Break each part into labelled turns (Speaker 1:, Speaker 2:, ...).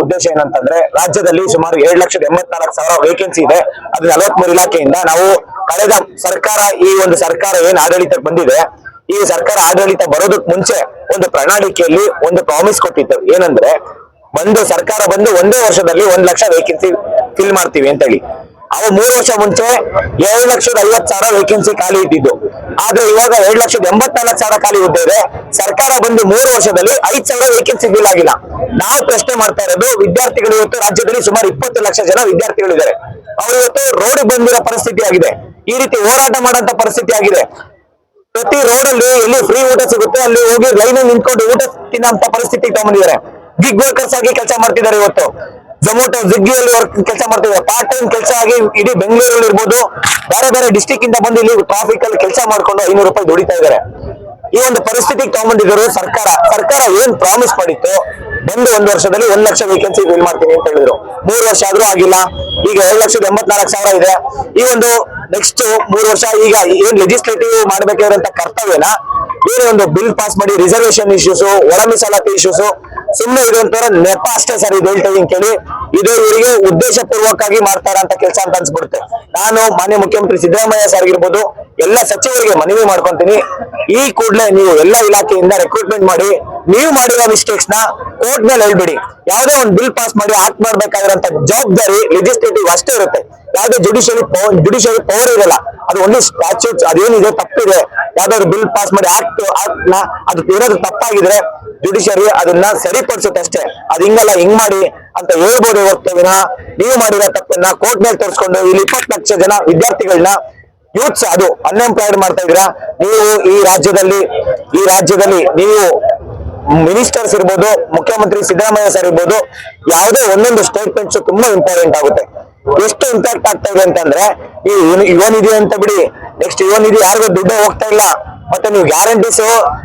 Speaker 1: ಉದ್ದೇಶ ಏನಂತಂದ್ರೆ ರಾಜ್ಯದಲ್ಲಿ ಸುಮಾರು ಏಳು ಲಕ್ಷದ ಎಂಬತ್ನಾಲ್ಕು ಸಾವಿರ ವೇಕೆನ್ಸಿ ಇದೆ. ಅದು ನಲವತ್ಮೂರು ಇಲಾಖೆಯಿಂದ ನಾವು ಕಳೆದ ಸರ್ಕಾರ, ಈ ಒಂದು ಸರ್ಕಾರ ಏನ್ ಆಡಳಿತಕ್ಕೆ ಬಂದಿದೆ, ಈ ಸರ್ಕಾರ ಆಡಳಿತ ಬರೋದಕ್ ಮುಂಚೆ ಒಂದು ಪ್ರಣಾಳಿಕೆಯಲ್ಲಿ ಒಂದು ಪ್ರಾಮಿಸ್ ಕೊಟ್ಟಿತ್ತು. ಏನಂದ್ರೆ ಒಂದು ಸರ್ಕಾರ ಬಂದು ಒಂದೇ ವರ್ಷದಲ್ಲಿ ಒಂದ್ ಲಕ್ಷ ವೇಕೆನ್ಸಿ ಫಿಲ್ ಮಾಡ್ತೀವಿ ಅಂತ ಹೇಳಿ ಅವು ಮೂರು ವರ್ಷ ಮುಂಚೆ ಏಳು ಲಕ್ಷದ ಐವತ್ ಸಾವಿರ ವೇಕೆನ್ಸಿ ಖಾಲಿ ಇದ್ದಿದ್ದು. ಆದ್ರೆ ಇವಾಗ ಎರಡು ಲಕ್ಷದ ಎಂಬತ್ನಾಲ್ಕು ಸಾವಿರ ಖಾಲಿ ಹುದ್ದೆ ಇದೆ. ಸರ್ಕಾರ ಬಂದು ಮೂರು ವರ್ಷದಲ್ಲಿ ಐದ್ ಸಾವಿರ ವೇಕೆನ್ಸಿ ಫಿಲ್ ಆಗಿಲ್ಲ. ನಾವು ಪ್ರಶ್ನೆ ಮಾಡ್ತಾ ಇರೋದು, ವಿದ್ಯಾರ್ಥಿಗಳು ಇವತ್ತು ರಾಜ್ಯದಲ್ಲಿ ಸುಮಾರು ಇಪ್ಪತ್ತು ಲಕ್ಷ ಜನ ವಿದ್ಯಾರ್ಥಿಗಳಿದ್ದಾರೆ. ಅವ್ರು ಇವತ್ತು ರೋಡ್ ಬಂದಿರೋ ಪರಿಸ್ಥಿತಿ ಆಗಿದೆ. ಈ ರೀತಿ ಹೋರಾಟ ಮಾಡುವಂತ ಪರಿಸ್ಥಿತಿ ಆಗಿದೆ. ಪ್ರತಿ ರೋಡ್ ಅಲ್ಲಿ ಎಲ್ಲಿ ಫ್ರೀ ಊಟ ಸಿಗುತ್ತೆ, ಅಲ್ಲಿ ಹೋಗಿ ಲೈನ್ ನಿಂತ್ಕೊಂಡು ಊಟ ತಿನ್ನೋಂತ ಪರಿಸ್ಥಿತಿ ತಗೊಂಡಿದ್ದಾರೆ ಗಿಗ್ ವರ್ಕರ್ಸ್ ಆಗಿ ಕೆಲಸ ಮಾಡ್ತಿದ್ದಾರೆ ಇವತ್ತು. ಝೊಮೊಟೊ ಜಿಗ್ಗಿಯಲ್ಲಿ ವರ್ಕ್ ಕೆಲಸ ಮಾಡ್ತಿದ್ದಾರೆ. ಪಾರ್ಟ್ ಟೈಮ್ ಕೆಲಸ ಆಗಿ ಇಡೀ ಬೆಂಗಳೂರಲ್ಲಿ ಇರ್ಬೋದು. ಬೇರೆ ಬೇರೆ ಡಿಸ್ಟಿಕ್ ಇಂದ ಬಂದು ಇಲ್ಲಿ ಟ್ರಾಫಿಕ್ ಅಲ್ಲಿ ಕೆಲಸ ಮಾಡ್ಕೊಂಡು ಐನೂರು ರೂಪಾಯಿ ದುಡಿತಾ ಇದ್ದಾರೆ. ಈ ಒಂದು ಪರಿಸ್ಥಿತಿಗೆ ತಗೊಂಡ್ಬಂದಿದ್ರು ಸರ್ಕಾರ. ಸರ್ಕಾರ ಏನ್ ಪ್ರಾಮಿಸ್ ಮಾಡಿತ್ತು, ಬಂದು ಒಂದು ವರ್ಷದಲ್ಲಿ ಒಂದ್ ಲಕ್ಷ ವೇಕೆನ್ಸಿ ಫಿಲ್ ಮಾಡ್ತೀನಿ ಅಂತ ಹೇಳಿದ್ರು. ಮೂರು ವರ್ಷ ಆದ್ರೂ ಆಗಿಲ್ಲ. ಈಗ ಏಳು ಲಕ್ಷದ ಎಂಬತ್ನಾಲ್ಕು ಸಾವಿರ ಇದೆ. ಈ ಒಂದು ನೆಕ್ಸ್ಟ್ ಮೂರು ವರ್ಷ ಈಗ ಏನ್ ಲೆಜಿಸ್ಲೇಟಿವ್ ಮಾಡ್ಬೇಕಾಗಿರೋಂತ ಕರ್ತವ್ಯನ? ಬೇರೆ ಒಂದು ಬಿಲ್ ಪಾಸ್ ಮಾಡಿ ರಿಸರ್ವೇಶನ್ ಇಶ್ಯೂಸ್ ಒಳ ಮೀಸಲಾತಿ ಇಶ್ಯೂಸ್ ಸುಮ್ಮನೆ ಇರುವಂತರ ನೆಪ ಅಷ್ಟೇ ಸರ್ ಇದು ಹೇಳ್ತಾ ಇದೀನಿ ಕೇಳಿ. ಇದು ಇವರಿಗೆ ಉದ್ದೇಶ ಪೂರ್ವಕವಾಗಿ ಮಾಡ್ತಾರ ಅಂತ ಕೆಲಸ ಅಂತ ಅನ್ಸ್ಬಿಡುತ್ತೆ. ನಾನು ಮಾನ್ಯ ಮುಖ್ಯಮಂತ್ರಿ ಸಿದ್ದರಾಮಯ್ಯ ಸರ್ ಆಗಿರ್ಬೋದು, ಎಲ್ಲ ಸಚಿವರಿಗೆ ಮನವಿ ಮಾಡ್ಕೊಂತೀನಿ. ಈ ಕೂಡಲೇ ನೀವು ಎಲ್ಲ ಇಲಾಖೆಯಿಂದ ರೆಕ್ರೂಟ್ಮೆಂಟ್ ಮಾಡಿ, ನೀವು ಮಾಡಿರೋ ಮಿಸ್ಟೇಕ್ಸ್ನ ಕೋರ್ಟ್ ಮೇಲೆ ಹೇಳ್ಬಿಡಿ. ಯಾವುದೇ ಒಂದು ಬಿಲ್ ಪಾಸ್ ಮಾಡಿ ಆಕ್ಟ್ ಮಾಡ್ಬೇಕಾಗಿರೋಂತ ಜವಾಬ್ದಾರಿ ಲೆಜಿಸ್ಲೇಟಿವ್ ಅಷ್ಟೇ ಇರುತ್ತೆ. ಯಾವ್ದೇ ಜುಡಿಷಿಯರಿ ಜುಡಿಷಿಯರಿ ಪವರ್ ಇರಲ್ಲ. ಅದು ಒಂದು ಸ್ಟ್ಯಾಚ್ಯೂಟ್ ಅದೇನಿದೆ, ತಪ್ಪಿದೆ. ಯಾವ್ದಾದ್ರು ಬಿಲ್ ಪಾಸ್ ಮಾಡಿ ಆಕ್ಟ್ ಆಕ್ಟ್ನ ಅದು ಇರೋದು ತಪ್ಪಾಗಿದ್ರೆ ಜುಡಿಷಿಯರಿ ಅದನ್ನ ಸರಿಪಡಿಸುತ್ತೆ ಅಷ್ಟೇ ಅದು ಹಿಂಗಲ್ಲ ಹಿಂಗ್ ಮಾಡಿ ಅಂತ ಹೇಳ್ಬೋದು ಹೊರತು ವಿನ ನೀವು ಮಾಡಿರೋ ತಪ್ಪನ್ನ ಕೋರ್ಟ್ ಮೇಲೆ ತೋರಿಸ್ಕೊಂಡು ಇಲ್ಲಿ ಇಪ್ಪತ್ತು ಲಕ್ಷ ಜನ ವಿದ್ಯಾರ್ಥಿಗಳನ್ನ ಯೂತ್ಸ್ ಅದು ಅನ್ಎಂಪ್ಲಾಯ್ಡ್ ಮಾಡ್ತಾ ಇದ್ದೀರಾ? ನೀವು ಈ ರಾಜ್ಯದಲ್ಲಿ ಈ ರಾಜ್ಯದಲ್ಲಿ ನೀವು ಮಿನಿಸ್ಟರ್ಸ್ ಇರ್ಬೋದು, ಮುಖ್ಯಮಂತ್ರಿ ಸಿದ್ದರಾಮಯ್ಯ ಸರ್ ಇರ್ಬೋದು, ಯಾವುದೇ ಒಂದೊಂದು ಸ್ಟೇಟ್ಮೆಂಟ್ಸ್ ತುಂಬಾ ಇಂಪಾರ್ಟೆಂಟ್ ಆಗುತ್ತೆ. ಎಷ್ಟು ಇಂಪ್ಯಾಕ್ಟ್ ಆಗ್ತಾ ಇದೆ ಅಂತಂದ್ರೆ, ಈ ಯುವ ನಿಧಿ ಅಂತ ಬಿಡಿ ನೆಕ್ಸ್ಟ್ ಯುವ ನಿಧಿ ಯಾರಿಗೂ ದುಡ್ಡು ಹೋಗ್ತಾ ಇಲ್ಲ. ಮತ್ತೆ ನೀವು ಗ್ಯಾರಂಟೀಸ್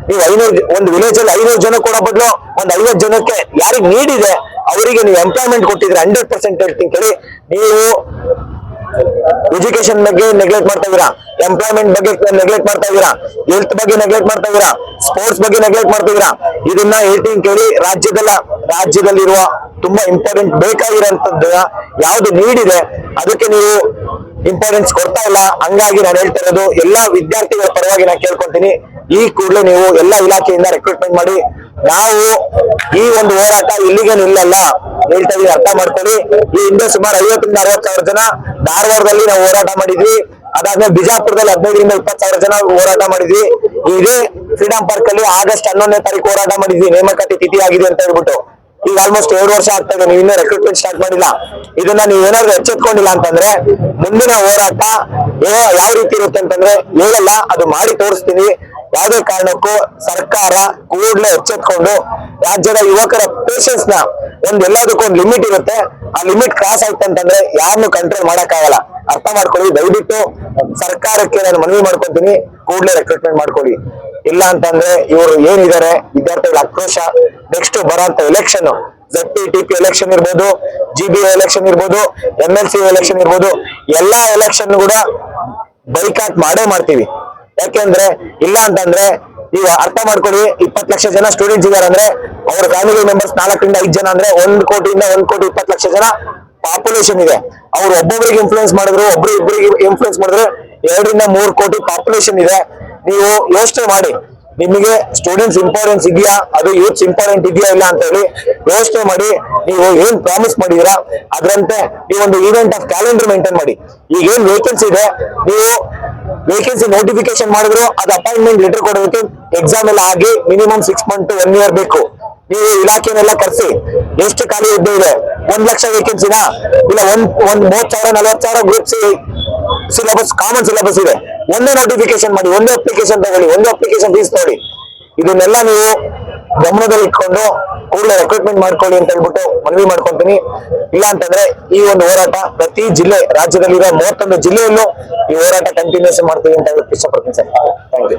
Speaker 1: ನೀವು ಐನೂರು ಒಂದು ವಿಲೇಜ್ ಅಲ್ಲಿ ಐನೂರು ಜನ ಕೊಡೋ ಬದಲು ಒಂದ್ ಐವತ್ತು ಜನಕ್ಕೆ ಯಾರಿಗೆ ನೀಡಿದೆ ಅವರಿಗೆ ನೀವು ಎಂಪ್ಲಾಯ್ಮೆಂಟ್ ಕೊಟ್ಟಿದ್ರೆ ಹಂಡ್ರೆಡ್ ಪರ್ಸೆಂಟ್ ಹೇಳ್ತೀನಿ ಕೇಳಿ. ನೀವು ಎಜುಕೇಶನ್ ಬಗ್ಗೆ ನೆಗ್ಲೆಕ್ಟ್ ಮಾಡ್ತಾ ಇದೀರಾ ಎಂಪ್ಲಾಯ್ಮೆಂಟ್ ಬಗ್ಗೆ ನೆಗ್ಲೆಕ್ಟ್ ಮಾಡ್ತಾ ಇದೀರಾ ಹೆಲ್ತ್ ಬಗ್ಗೆ ನೆಗ್ಲೆಕ್ಟ್ ಮಾಡ್ತಾ ಇದೀರಾ ಸ್ಪೋರ್ಟ್ಸ್ ಬಗ್ಗೆ ನೆಗ್ಲೆಕ್ಟ್ ಮಾಡ್ತಾ ಇದೀರಾ ಇದನ್ನ ಹೇಳ್ತೀನಿ ಕೇಳಿ. ರಾಜ್ಯದಲ್ಲ, ರಾಜ್ಯದಲ್ಲಿರುವ ತುಂಬಾ ಇಂಪಾರ್ಟೆಂಟ್ ಬೇಕಾಗಿರೋಂಥದ್ದು ಯಾವ್ದು ನೀಡಿದೆ ಅದಕ್ಕೆ ನೀವು ಇಂಪಾರ್ಟೆನ್ಸ್ ಕೊಡ್ತಾ ಇಲ್ಲ. ಹಂಗಾಗಿ ನಾನು ಹೇಳ್ತಾ ಇರೋದು, ಎಲ್ಲಾ ವಿದ್ಯಾರ್ಥಿಗಳ ಪರವಾಗಿ ನಾನು ಕೇಳ್ಕೊಂತೀನಿ ಈ ಕೂಡಲೇ ನೀವು ಎಲ್ಲಾ ಇಲಾಖೆಯಿಂದ ರೆಕ್ರೂಟ್ಮೆಂಟ್ ಮಾಡಿ. ನಾವು ಈ ಒಂದು ಹೋರಾಟ ಇಲ್ಲಿಗೆ ನಿಲ್ಲಲ್ಲ ಹೇಳ್ತಾ ಇದೀವಿ ಅರ್ಥ ಮಾಡ್ಕೊಳ್ಳಿ. ಈ ಹಿಂದೆ ಸುಮಾರು ಐವತ್ತರಿಂದ ಅರವತ್ತು ಸಾವಿರ ಜನ ಧಾರವಾಡದಲ್ಲಿ ನಾವು ಹೋರಾಟ ಮಾಡಿದ್ವಿ. ಅದಾದ್ಮೇಲೆ ಬಿಜಾಪುರದಲ್ಲಿ ಹದಿನೈದರಿಂದ ಇಪ್ಪತ್ತು ಸಾವಿರ ಜನ ಹೋರಾಟ ಮಾಡಿದ್ವಿ. ಇದೇ ಫ್ರೀಡಂ ಪಾರ್ಕ್ ಅಲ್ಲಿ ಆಗಸ್ಟ್ ಹನ್ನೊಂದನೇ ತಾರೀಕು ಹೋರಾಟ ಮಾಡಿದ್ವಿ. ನೇಮಕಾತಿ ತಿಥಿ ಆಗಿದೆ ಅಂತ ಹೇಳ್ಬಿಟ್ಟು. ಈಗ ಆಲ್ಮೋಸ್ಟ್ ಎರಡು ವರ್ಷ ಆಗ್ತಾ ಇದೆ, ನೀವು ಇನ್ನೂ ರೆಕ್ರೂಟ್ಮೆಂಟ್ ಸ್ಟಾರ್ಟ್ ಮಾಡಿಲ್ಲ. ಇದನ್ನ ನೀವು ಏನಾದ್ರು ಎಚ್ಚೆತ್ಕೊಂಡಿಲ್ಲ ಅಂತಂದ್ರೆ ಮುಂದಿನ ಹೋರಾಟ ಯಾವ ರೀತಿ ಇರುತ್ತೆ ಅಂತಂದ್ರೆ ಹೇಳಲ್ಲ ಅದು ಮಾಡಿ ತೋರಿಸ್ತೀನಿ. ಯಾವುದೇ ಕಾರಣಕ್ಕೂ ಸರ್ಕಾರ ಕೂಡಲೇ ಎಚ್ಚೆತ್ಕೊಂಡು ರಾಜ್ಯದ ಯುವಕರ ಪೇಷನ್ಸ್ನ ಒಂದ್ ಎಲ್ಲದಕ್ಕೂ ಒಂದು ಲಿಮಿಟ್ ಇರುತ್ತೆ. ಆ ಲಿಮಿಟ್ ಕ್ರಾಸ್ ಆಯ್ತು ಅಂತಂದ್ರೆ ಯಾರನ್ನು ಕಂಟ್ರೋಲ್ ಮಾಡಕ್ಕಾಗಲ್ಲ. ಅರ್ಥ ಮಾಡ್ಕೊಳ್ಳಿ, ದಯವಿಟ್ಟು ಸರ್ಕಾರಕ್ಕೆ ನಾನು ಮನವಿ ಮಾಡ್ಕೊಂತೀನಿ. ಕೂಡಲೇ ರೆಕ್ರೂಟ್ಮೆಂಟ್ ಮಾಡ್ಕೊಳ್ಳಿ. ಇಲ್ಲ ಅಂತಂದ್ರೆ ಇವರು ಏನಿದ್ದಾರೆ ವಿದ್ಯಾರ್ಥಿಗಳ ಆಕ್ರೋಶ next ಬರೋಂತ election Z P T P election ಇರ್ಬೋದು ಜಿ ಬಿ ಎಲೆಕ್ಷನ್ ಇರ್ಬೋದು ಎಂ ಎಲ್ ಸಿ ಎಲೆಕ್ಷನ್ ಇರ್ಬೋದು, ಎಲ್ಲಾ ಎಲೆಕ್ಷನ್ ಕೂಡ ಬೈಕಾಟ್ ಮಾಡೇ ಮಾಡ್ತೀವಿ. ಯಾಕೆಂದ್ರೆ, ಇಲ್ಲ ಅಂತಂದ್ರೆ, ಈಗ ಅರ್ಥ ಮಾಡ್ಕೊಳ್ಳಿ, ಇಪ್ಪತ್ತು ಲಕ್ಷ ಜನ ಸ್ಟೂಡೆಂಟ್ಸ್ ಇದಾರೆ ಅಂದ್ರೆ, ಅವ್ರ ಫ್ಯಾಮಿಲಿ ಮೆಂಬರ್ಸ್ ನಾಲ್ಕರಿಂದ ಐದು ಜನ ಅಂದ್ರೆ, ಒಂದ್ ಕೋಟಿಯಿಂದ ಒಂದ್ ಕೋಟಿ ಇಪ್ಪತ್ತು ಲಕ್ಷ ಜನ ಪಾಪ್ಯುಲೇಷನ್ ಇದೆ. ಅವ್ರು ಒಬ್ಬೊಬ್ಬರಿಗೆ ಇನ್ಫ್ಲೂಯೆನ್ಸ್ ಮಾಡಿದ್ರು, ಒಬ್ರು ಇಬ್ಬರಿಗೆ ಇನ್ಫ್ಲೂಯೆನ್ಸ್ ಮಾಡಿದ್ರೆ ಎರಡರಿಂದ ಮೂರು ಕೋಟಿ ಪಾಪ್ಯುಲೇಷನ್ ಇದೆ. ನೀವು ಯೋಚನೆ ಮಾಡಿ. ನಿಮಗೆ ಸ್ಟೂಡೆಂಟ್ಸ್ ಇಂಪಾರ್ಟೆನ್ಸ್ ಇದೆಯಾ? ಅದು ಯೂತ್ಸ್ ಇಂಪಾರ್ಟೆಂಟ್ ಇದೆಯಾ ಇಲ್ಲ ಅಂತ ಹೇಳಿ ಯೋಚನೆ ಮಾಡಿ. ನೀವು ಏನ್ ಪ್ರಾಮಿಸ್ ಮಾಡಿದೀರಾ? ಅದರಂತೆ ಒಂದು ಈವೆಂಟ್ ಆಫ್ ಕ್ಯಾಲೆಂಡರ್ ಮೇಂಟೈನ್ ಮಾಡಿ. ಈಗ ಏನ್ ವೇಕೆನ್ಸಿ ಇದೆ? ನೀವು ವೇಕೆನ್ಸಿ ನೋಟಿಫಿಕೇಶನ್ ಮಾಡಿದ್ರು, ಅದು ಅಪಾಯಿಂಟ್ಮೆಂಟ್ ಲೆಟರ್ ಕೊಡೋದಕ್ಕೆ ಎಕ್ಸಾಮ್ ಎಲ್ಲ ಆಗಿ minimum six month one year ಬೇಕು. ನೀವು ಇಲಾಖೆನೆಲ್ಲ ಕರೆಸಿ. ಎಷ್ಟು ಖಾಲಿ ಹುದ್ದೆ ಇದೆ? ಒಂದ್ ಲಕ್ಷ ವೇಕೆನ್ಸಿನಾ ಇಲ್ಲ, ಒಂದ್ ಒಂದ್ ಮೂವತ್ ಸಾವಿರ ನಲವತ್ ಸಾವಿರ group C syllabus common syllabus ಇದೆ. ಒಂದೇ ನೋಟಿಫಿಕೇಶನ್ ಮಾಡಿ, ಒಂದೇ ಅಪ್ಲಿಕೇಶನ್ ತಗೊಳ್ಳಿ, ಒಂದೇ ಅಪ್ಲಿಕೇಶನ್ ಫೀಸ್ ತಗೊಳ್ಳಿ ಇದನ್ನೆಲ್ಲ ನೀವು ಗಮನದಲ್ಲಿ ಇಟ್ಕೊಂಡು ಕೂಡಲೇ ರೆಕ್ರೂಟ್ಮೆಂಟ್ ಮಾಡ್ಕೊಳ್ಳಿ ಅಂತ ಹೇಳ್ಬಿಟ್ಟು ಮನವಿ ಮಾಡ್ಕೊಂತೀನಿ. ಇಲ್ಲ ಅಂತಂದ್ರೆ ಈ ಒಂದು ಹೋರಾಟ ಪ್ರತಿ ಜಿಲ್ಲೆ, ರಾಜ್ಯದಲ್ಲಿರೋ ಮೂವತ್ತೊಂದು ಜಿಲ್ಲೆಯಲ್ಲೂ ಈ ಹೋರಾಟ ಕಂಟಿನ್ಯೂಸ್ ಮಾಡ್ತೀವಿ ಅಂತ ಹೇಳಿ ಇಷ್ಟಪಡ್ತೀನಿ ಸರ್. Thank you